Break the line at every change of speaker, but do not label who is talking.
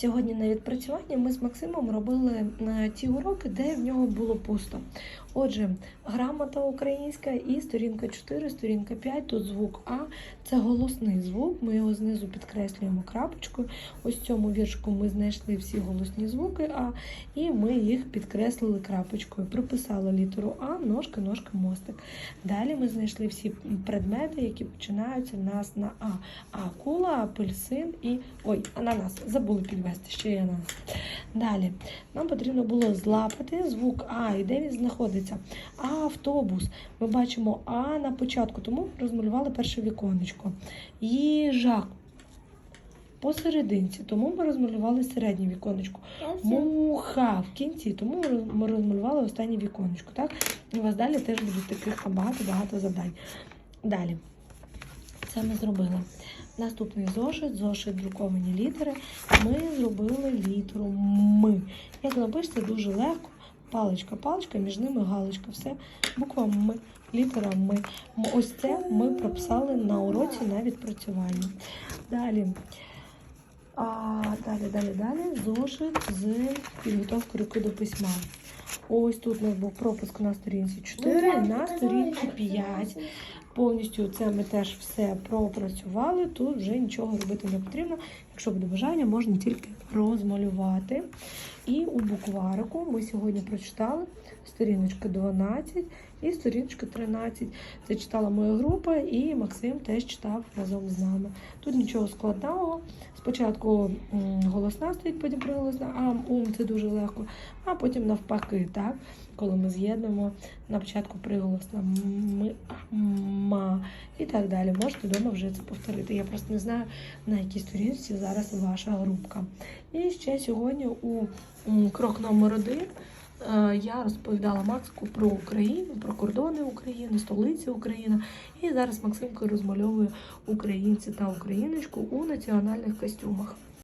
Сьогодні на відпрацюванні ми з Максимом робили е, ті уроки, де в нього було пусто. Отже, грамота українська і сторінка 4, сторінка 5, тут звук А. Це голосний звук. Ми його знизу підкреслюємо крапочкою. Ось в цьому віршику ми знайшли всі голосні звуки А, і ми їх підкреслили крапочкою. Приписали літеру А, ножка, ножка, мостик. Далі ми знайшли всі предмети, які починаються в нас на А. Акула, апельсин і. Ой, ананас. Забули підвести ще й ананас. Далі нам потрібно було злапати звук А і де він знаходиться. А автобус. Ми бачимо А на початку, тому розмалювали перше віконечко. Їжак. Посерединці, тому ми розмалювали середнє віконечко. Муха в кінці, тому ми розмалювали останнє віконечко. Так? У вас далі теж будуть таких багато-багато завдань. Далі. Це ми зробили. Наступний зошит, зошит друковані літери. Ми зробили літеру М. Як напишете, дуже легко. Паличка, паличка, між ними галочка. Все, буква М, літера М. М. Ось це ми прописали на уроці на відпрацюванні. Далі. А далі, далі, далі зошит з підготовкою руки до письма. Ось тут у нас був пропуск на сторінці 4, на сторінці 5. Повністю це ми теж все пропрацювали. Тут вже нічого робити не потрібно. Якщо буде бажання, можна тільки розмалювати. І у букварику ми сьогодні прочитали сторіночка 12 і сторіночка 13. Це читала моя група, і Максим теж читав разом з нами. Тут нічого складного. Спочатку голосна стоїть, потім приголосна, а ум це дуже легко, а потім навпаки, так? Коли ми з'єднуємо на початку приголосна ми, і так далі. Можете вдома вже це повторити. Я просто не знаю, на якій сторінці зараз ваша групка. І ще сьогодні у крок номер один е, я розповідала Максику про Україну, про кордони України, столиці України. І зараз Максимко розмальовує українці та україночку у національних костюмах.